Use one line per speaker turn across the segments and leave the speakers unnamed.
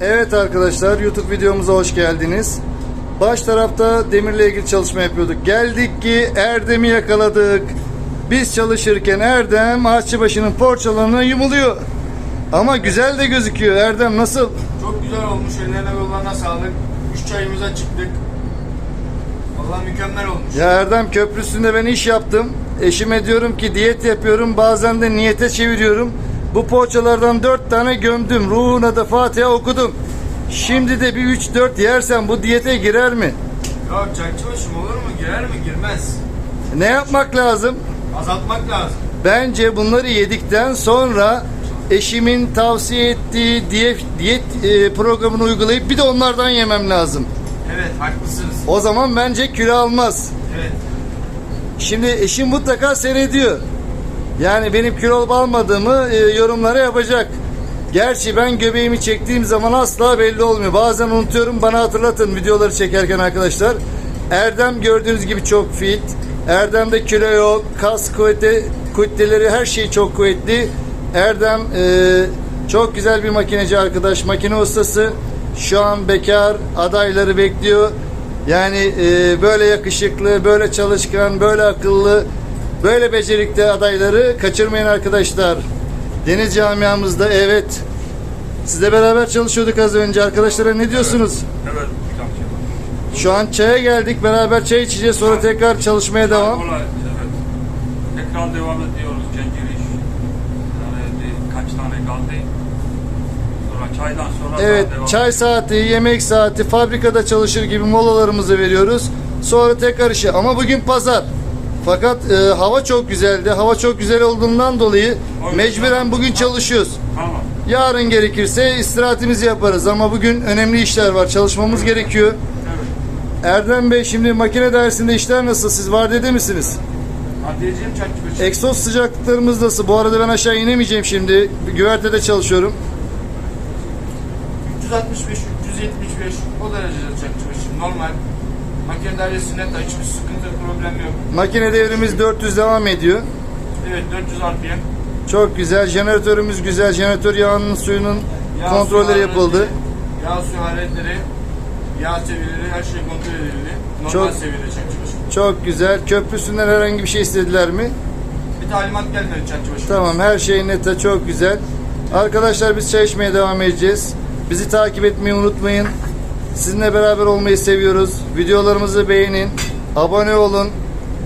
Evet arkadaşlar YouTube videomuza hoş geldiniz. Baş tarafta demirle ilgili çalışma yapıyorduk. Geldik ki Erdem'i yakaladık. Biz çalışırken Erdem ağaççıbaşının porçalarına yumuluyor. Ama güzel de gözüküyor. Erdem nasıl?
Çok güzel olmuş. Ellerine yollarına sağlık. Üç çayımıza çıktık. Vallahi mükemmel olmuş.
Ya Erdem köprüsünde ben iş yaptım. Eşime diyorum ki diyet yapıyorum. Bazen de niyete çeviriyorum. Bu poğaçalardan dört tane gömdüm. Ruhuna da Fatiha okudum. Şimdi de bir üç dört yersen bu diyete girer mi?
Yok çakçıbaşım olur mu? Girer mi? Girmez.
Ne yapmak lazım?
Azaltmak lazım.
Bence bunları yedikten sonra eşimin tavsiye ettiği diyet, diyet e, programını uygulayıp bir de onlardan yemem lazım.
Evet haklısınız.
O zaman bence kilo almaz.
Evet.
Şimdi eşim mutlaka seyrediyor. Yani benim kilo olup almadığımı e, yorumlara yapacak. Gerçi ben göbeğimi çektiğim zaman asla belli olmuyor. Bazen unutuyorum bana hatırlatın videoları çekerken arkadaşlar. Erdem gördüğünüz gibi çok fit. Erdem'de kilo yok. Kas kuvveti, kütleleri her şey çok kuvvetli. Erdem e, çok güzel bir makineci arkadaş. Makine ustası. Şu an bekar adayları bekliyor. Yani e, böyle yakışıklı, böyle çalışkan, böyle akıllı, böyle becerikli adayları kaçırmayın arkadaşlar. Deniz camiamızda evet. Sizle beraber çalışıyorduk az önce. Arkadaşlara ne diyorsunuz?
Evet, çakçı.
Şu an çaya geldik. Beraber çay içeceğiz. Sonra tekrar çalışmaya devam.
Evet. Tekrar devam ediyoruz Cengiriş. Yani kaç tane kaldı. Sonra çaydan sonra
Evet, çay saati, yemek saati, fabrikada çalışır gibi molalarımızı veriyoruz. Sonra tekrar işe. Ama bugün pazar. Fakat e, hava çok güzeldi. Hava çok güzel olduğundan dolayı mecburen bugün çalışıyoruz.
Tamam.
Yarın gerekirse istirahatimizi yaparız ama bugün önemli işler var. Çalışmamız gerekiyor.
Evet.
Erdem Bey şimdi makine dersinde işler nasıl? Siz vardiyede misiniz?
Çakçıbaşım.
Egzoz sıcaklıklarımız nasıl? Bu arada ben aşağı inemeyeceğim şimdi. Güvertede çalışıyorum.
365, 375 o derecede çakçıbaşım. Normal. Makine dairesinde de hiçbir sıkıntı, problem yok.
Makine devrimiz 400 devam ediyor.
Evet 400 RPM.
Çok güzel. Jeneratörümüz güzel. Jeneratör yağının suyunun
Yağ
kontrolleri
su
yapıldı.
Yağ su hareketleri, yağ seviyeleri her şey kontrol edildi. Normal
Çok-
seviyede çakçıbaşım.
Çok güzel. Köprüsünden herhangi bir şey istediler mi?
Bir talimat gelmedi çakçıbaşım.
Tamam her şey nete çok güzel. Arkadaşlar biz çay içmeye devam edeceğiz. Bizi takip etmeyi unutmayın. Sizinle beraber olmayı seviyoruz. Videolarımızı beğenin. Abone olun.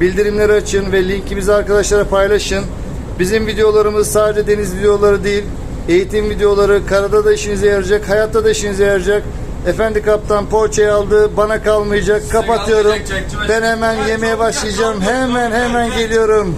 Bildirimleri açın ve linkimizi arkadaşlara paylaşın. Bizim videolarımız sadece deniz videoları değil. Eğitim videoları, karada da işinize yarayacak, hayatta da işinize yarayacak. Efendi kaptan poğaçayı aldı, bana kalmayacak. Kapatıyorum. Ben hemen yemeğe başlayacağım. Hemen hemen geliyorum.